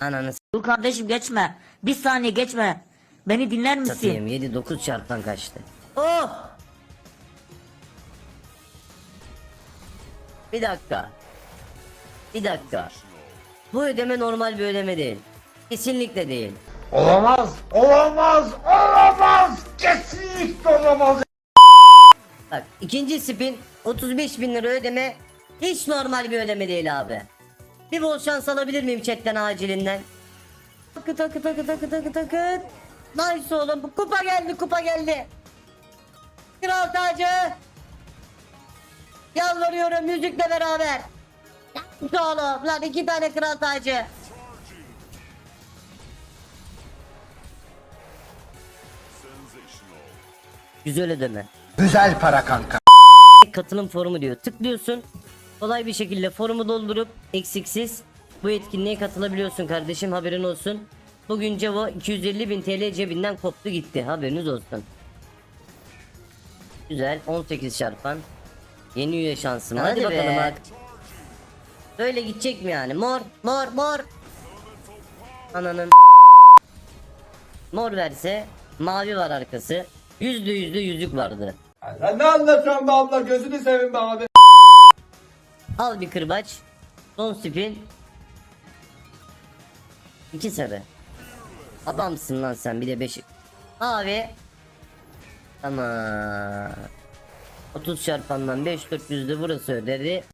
Ananı Dur kardeşim geçme. Bir saniye geçme. Beni dinler misin? satayım 7-9 çarpan kaçtı. Oh! Bir dakika. Bir dakika. Bu ödeme normal bir ödeme değil. Kesinlikle değil. Olamaz, olamaz, olamaz, kesinlikle olamaz. Bak ikinci spin 35 bin lira ödeme hiç normal bir ödeme değil abi. Bir bol şans alabilir miyim chatten acilinden? Takı takı takı takı takı takı. Nice oğlum bu kupa geldi kupa geldi. Kral tacı. Yalvarıyorum müzikle beraber. Nice oğlum lan iki tane kral tacı. Güzel ödeme. Güzel para kanka. katılım forumu diyor. Tıklıyorsun. Kolay bir şekilde forumu doldurup eksiksiz bu etkinliğe katılabiliyorsun kardeşim haberin olsun. Bugün Cevo 250 bin TL cebinden koptu gitti haberiniz olsun. Güzel 18 çarpan. Yeni üye şansım. Hadi, Hadi bakalım be. bak. Böyle gidecek mi yani? Mor, mor, mor. Ananın Mor verse mavi var arkası. Yüzde yüzde yüzük vardı. Sen ne anlatıyorsun be abla gözünü seveyim be abi. Al bir kırbaç. Son spin. İki sarı. Adamsın lan sen bir de beş. Abi. Tamam. 30 çarpandan 5 400'de burası ödedi.